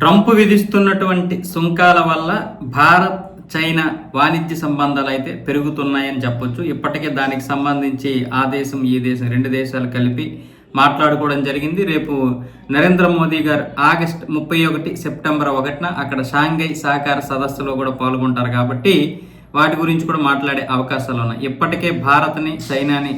Trump విధిస్తున్నటువంటి సుంకాల వల్ల Bharat China వాణిజ్య సంబంధాలు అయితే పెరుగుతున్నాయని చెప్పొచ్చు. ఇప్పటికే దానికి సంబంధించి ఆ దేశం ఈ దేశం రెండు దేశాలు కలిపి మాట్లాడుకోవడం జరిగింది. రేపు నరేంద్ర మోదీ గారు ఆగస్ట్ ముప్పై ఒకటి సెప్టెంబర్ ఒకటిన అక్కడ షాంఘై సహకార సదస్సులో కూడా పాల్గొంటారు కాబట్టి వాటి గురించి కూడా మాట్లాడే అవకాశాలు ఉన్నాయి. ఇప్పటికే భారత్ని చైనాని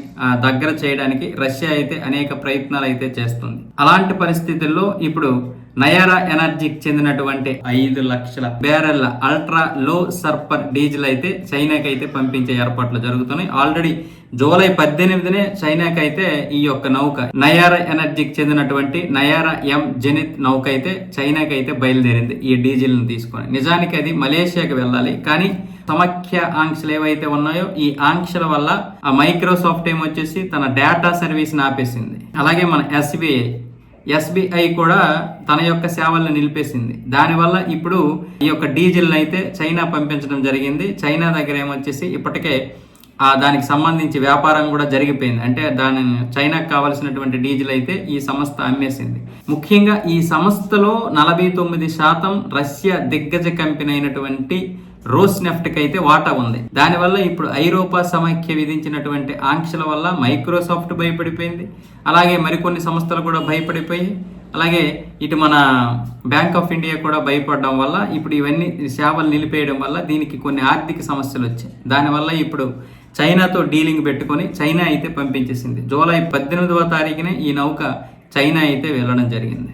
దగ్గర చేయడానికి రష్యా అయితే అనేక ప్రయత్నాలు అయితే చేస్తుంది. అలాంటి పరిస్థితుల్లో ఇప్పుడు నయారా ఎనర్జీకి చెందినటువంటి ఐదు లక్షల బ్యారెల్ల అల్ట్రా లో సర్పర్ డీజిల్ అయితే చైనాకి అయితే పంపించే ఏర్పాట్లు జరుగుతున్నాయి. ఆల్రెడీ జూలై పద్దెనిమిదినే చైనాకి అయితే ఈ యొక్క నౌక నయారా ఎనర్జీకి చెందినటువంటి నయారా ఎం జెనిత్ నౌక అయితే చైనాకి అయితే బయలుదేరింది ఈ డీజిల్ని తీసుకొని. నిజానికి అది మలేషియాకి వెళ్ళాలి కానీ సమాఖ్య ఆంక్షలు ఏవైతే ఉన్నాయో ఈ ఆంక్షల వల్ల ఆ మైక్రోసాఫ్ట్ ఏం వచ్చేసి తన డేటా సర్వీస్ ఆపేసింది. అలాగే మన ఎస్బీఐ ఎస్బీఐ కూడా తన యొక్క సేవలను నిలిపేసింది. దానివల్ల ఇప్పుడు ఈ యొక్క డీజిల్ అయితే చైనా పంపించడం జరిగింది. చైనా దగ్గర ఏమొచ్చేసి ఇప్పటికే దానికి సంబంధించి వ్యాపారం కూడా జరిగిపోయింది. అంటే దాని చైనాకు కావాల్సినటువంటి డీజిల్ అయితే ఈ సంస్థ అమ్మేసింది. ముఖ్యంగా ఈ సంస్థలో నలభై తొమ్మిది శాతం రష్యా దిగ్గజ కంపెనీ అయినటువంటి రోస్ నెఫ్ట్కి అయితే వాటా ఉంది. దానివల్ల ఇప్పుడు ఐరోపా సమైక్య విధించినటువంటి ఆంక్షల వల్ల మైక్రోసాఫ్ట్ భయపడిపోయింది. అలాగే మరికొన్ని సంస్థలు కూడా భయపడిపోయి అలాగే ఇటు మన బ్యాంక్ ఆఫ్ ఇండియా కూడా భయపడడం వల్ల ఇప్పుడు ఇవన్నీ సేవలు నిలిపేయడం వల్ల దీనికి కొన్ని ఆర్థిక సమస్యలు వచ్చాయి. దానివల్ల ఇప్పుడు చైనాతో డీలింగ్ పెట్టుకొని చైనా అయితే పంపించేసింది. జూలై పద్దెనిమిదవ తారీఖునే ఈ నౌక చైనా అయితే వెళ్ళడం జరిగింది.